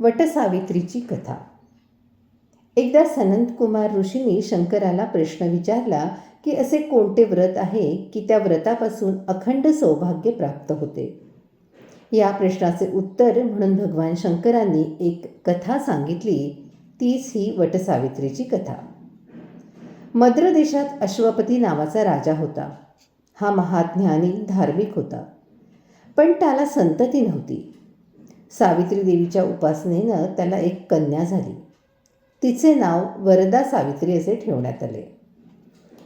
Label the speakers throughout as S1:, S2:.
S1: वटसावित्रीची कथा. एकदा सनंतकुमार ऋषींनी शंकराला प्रश्न विचारला की असे कोणते व्रत आहे की त्या व्रतापासून अखंड सौभाग्य प्राप्त होते? या प्रश्नाचे उत्तर म्हणून भगवान शंकरांनी एक कथा सांगितली. तीच ही वटसावित्रीची कथा. मद्र देशात अश्वपती नावाचा राजा होता. हा महाज्ञानी धार्मिक होता. पण त्याला संतती नव्हती. सावित्री देवीच्या उपासनेनं त्याला एक कन्या झाली. तिचे नाव वरदा सावित्री असे ठेवण्यात आले.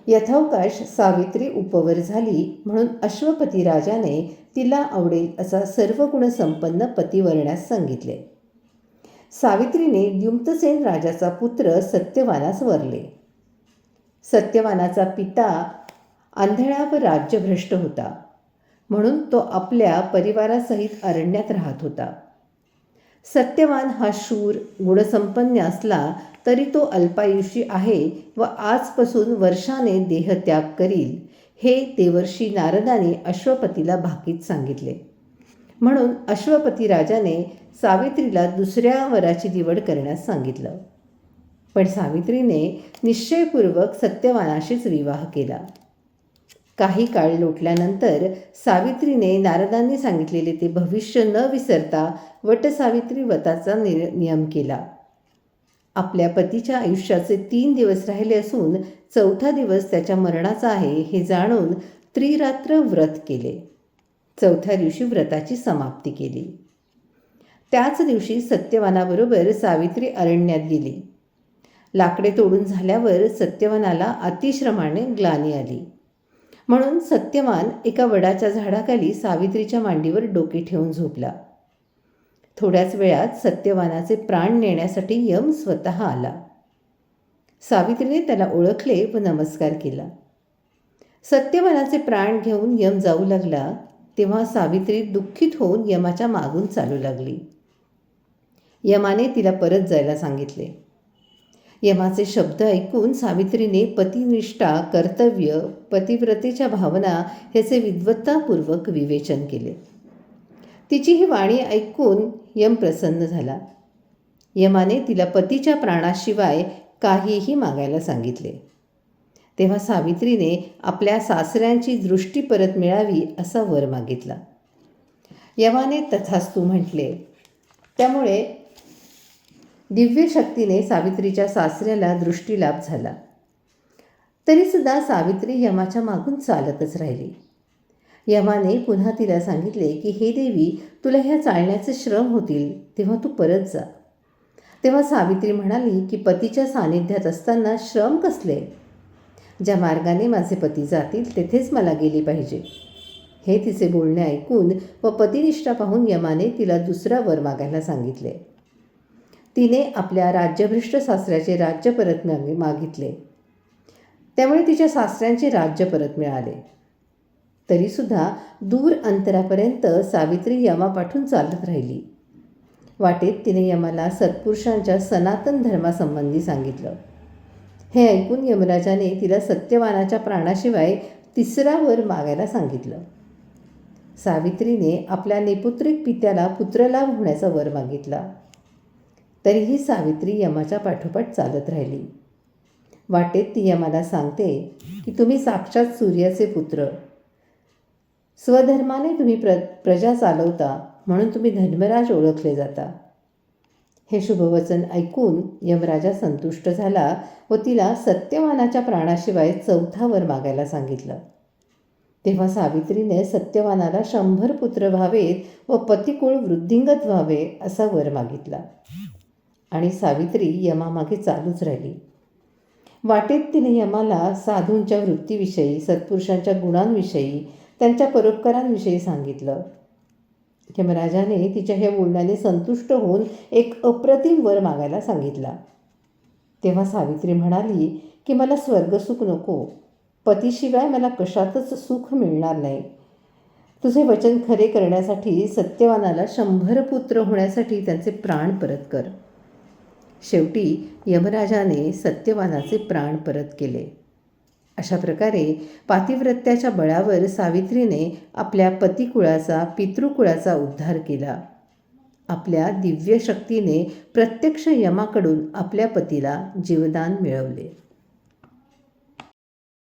S1: यथावकाश सावित्री उपवर झाली म्हणून अश्वपती राजाने तिला आवडेल असा सर्व गुणसंपन्न पती वरण्यास सांगितले. सावित्रीने द्युम्तसेन राजाचा पुत्र सत्यवानास वरले. सत्यवानाचा पिता आंधळा व राज्यभ्रष्ट होता. म्हणून तो आपल्या परिवारासहित अरण्यात राहत होता. सत्यवान हा शूर गुणसंपन्न असला तरी तो अल्पायुषी आहे व आजपासून वर्षाने देहत्याग करील हे देवर्षी नारदाने अश्वपतीला भाकीत सांगितले. म्हणून अश्वपती राजाने सावित्रीला दुसऱ्या वराची निवड करण्यास सांगितलं. पण सावित्रीने निश्चयपूर्वक सत्यवानाशीच विवाह केला. काही काळ लोटल्यानंतर सावित्रीने नारदांनी सांगितलेले ते भविष्य न विसरता वटसावित्री व्रताचा निर नियम केला. आपल्या पतीच्या आयुष्याचे तीन दिवस राहिले असून चौथा दिवस त्याच्या मरणाचा आहे हे जाणून त्रिरात्र व्रत केले. चौथ्या दिवशी व्रताची समाप्ती केली. त्याच दिवशी सत्यवानाबरोबर सावित्री अरण्यात गेली. लाकडे तोडून झाल्यावर सत्यवानाला अतिश्रमाने ग्लानी आली. म्हणून सत्यवान एका वडाच्या झाडाखाली सावित्रीच्या मांडीवर डोके ठेवून झोपला. थोड्याच वेळात सत्यवानाचे प्राण नेण्यासाठी यम स्वतः आला. सावित्रीने त्याला ओळखले व नमस्कार केला. सत्यवानाचे प्राण घेऊन यम जाऊ लागला तेव्हा सावित्री दुःखित होऊन यमाच्या मागून चालू लागली. यमाने तिला परत जायला सांगितले. यमाचे शब्द ऐकून सावित्रीने पतिनिष्ठा कर्तव्य पतिव्रतेच्या भावना ह्याचे विद्वत्तापूर्वक विवेचन केले. तिची ही वाणी ऐकून यम प्रसन्न झाला. यमाने तिला पतीच्या प्राणाशिवाय काहीही मागायला सांगितले. तेव्हा सावित्रीने आपल्या सासऱ्यांची दृष्टी परत मिळावी असा वर मागितला. यमाने तथास्तू म्हटले त्यामुळे दिव्य शक्तीने सावित्रीच्या सासऱ्याला दृष्टीलाभ झाला. तरीसुद्धा सावित्री यमाच्या मागून चालतच राहिली. यमाने पुन्हा तिला सांगितले की हे देवी तुला ह्या चालण्याचे श्रम होतील तेव्हा तू परत जा. तेव्हा सावित्री म्हणाली की पतीच्या सानिध्यात असताना श्रम कसले? ज्या मार्गाने माझे पती जातील तेथेच मला गेली पाहिजे. हे तिचे बोलणे ऐकून व पतिनिष्ठा पाहून यमाने तिला दुसरा वर मागायला सांगितले. तिने आपल्या राज्यभ्रष्ट सासऱ्याचे राज्य परत मागे मागितले. त्यामुळे तिच्या सासऱ्यांचे राज्य परत मिळाले. तरीसुद्धा दूर अंतरापर्यंत सावित्री यमा पाठून चालत राहिली. वाटेत तिने यमाला सत्पुरुषांच्या सनातन धर्मासंबंधी सांगितलं. हे ऐकून यमराजाने तिला सत्यवानाच्या प्राणाशिवाय तिसरा वर मागायला सांगितलं. सावित्रीने आपल्या नेपुत्रिक पित्याला पुत्रलाभ होण्याचा वर मागितला. तरीही सावित्री यमाच्या पाठोपाठ चालत राहिली. वाटेत ती यमाला सांगते की तुम्ही साक्षात सूर्याचे पुत्र. स्वधर्माने तुम्ही प्र प्रजा चालवता म्हणून तुम्ही धर्मराज ओळखले जाता. हे शुभवचन ऐकून यमराजा संतुष्ट झाला व तिला सत्यवानाच्या प्राणाशिवाय चौथा वर मागायला सांगितलं. तेव्हा सावित्रीने सत्यवानाला शंभर पुत्र व्हावेत व पतिकुळ वृद्धिंगत व्हावे असा वर मागितला. आणि सावित्री यमामागे चालूच राहिली. वाटेत तिने यमाला साधूंच्या वृत्तीविषयी सत्पुरुषांच्या गुणांविषयी त्यांच्या परोपकारांविषयी सांगितलं. यमराजाने तिच्या ह्या बोलण्याने संतुष्ट होऊन एक अप्रतिम वर मागायला सांगितला. तेव्हा सावित्री म्हणाली की मला स्वर्गसुख नको. पतीशिवाय मला कशातच सुख मिळणार नाही. तुझे वचन खरे करण्यासाठी सत्यवानाला शंभर पुत्र होण्यासाठी त्यांचे प्राण परत कर. शेवटी यमराजाने सत्यवानाचे प्राण परत केले. अशा प्रकारे पातिव्रत्याच्या बळावर सावित्रीने आपल्या पतिकुळाचा पितृकुळाचा उद्धार केला. आपल्या दिव्य शक्तीने प्रत्यक्ष यमाकडून आपल्या पतीला जीवदान मिळवले.